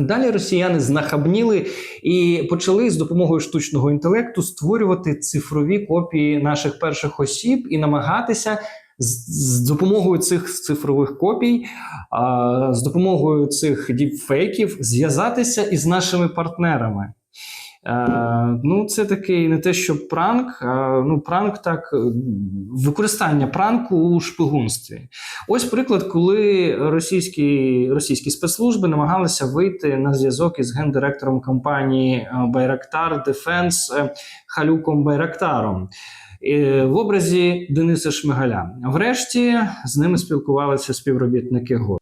Далі росіяни знахабніли і почали з допомогою штучного інтелекту створювати цифрові копії наших перших осіб і намагатися з, допомогою цих цифрових копій, з допомогою цих діпфейків зв'язатися із нашими партнерами. Е, ну, це такий не те, що пранк, а ну пранк так, е, використання пранку у шпигунстві. Ось приклад, коли російські, російські спецслужби намагалися вийти на зв'язок із гендиректором компанії е, Байрактар Дефенс Халюком Байрактаром. В образі Дениса Шмигаля. Врешті з ними спілкувалися співробітники ГО.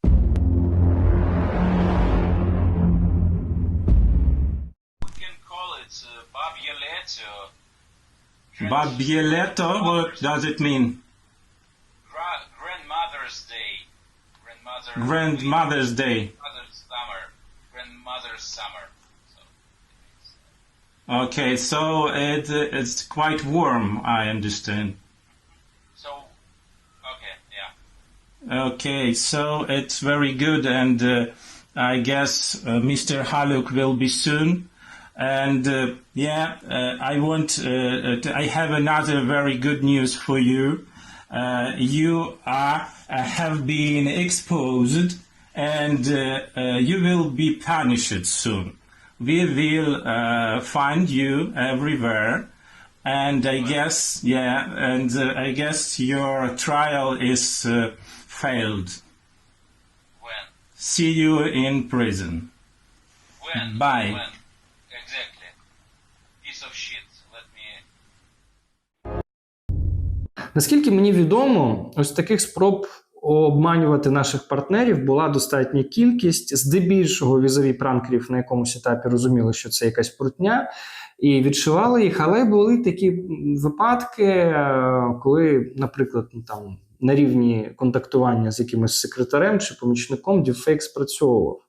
Babieletio. Babieletto, what does it mean? Gra- grandmother's Day. Grandmother. Grandmother's Day. Grandmother's summer. Grandmother's summer. So, Okay, so it, it's quite warm, I understand. so okay, yeah. Okay, so it's very good, and uh, I guess uh, Mr. Haluk will be soon. And uh, yeah, uh, I want. Uh, uh, to, I have another very good news for you. Uh, you are uh, have been exposed, and uh, uh, you will be punished soon. We will uh, find you everywhere. And I guess, yeah, and uh, I guess your trial is uh, failed. When? See you in prison. When? Bye. When? Наскільки мені відомо, ось таких спроб обманювати наших партнерів була достатня кількість. Здебільшого візові пранкерів на якомусь етапі розуміли, що це якась прутня, і відшивали їх. Але були такі випадки, е, коли, наприклад, ну, там. На рівні контактування з якимось секретарем чи помічником діпфейк спрацьовував.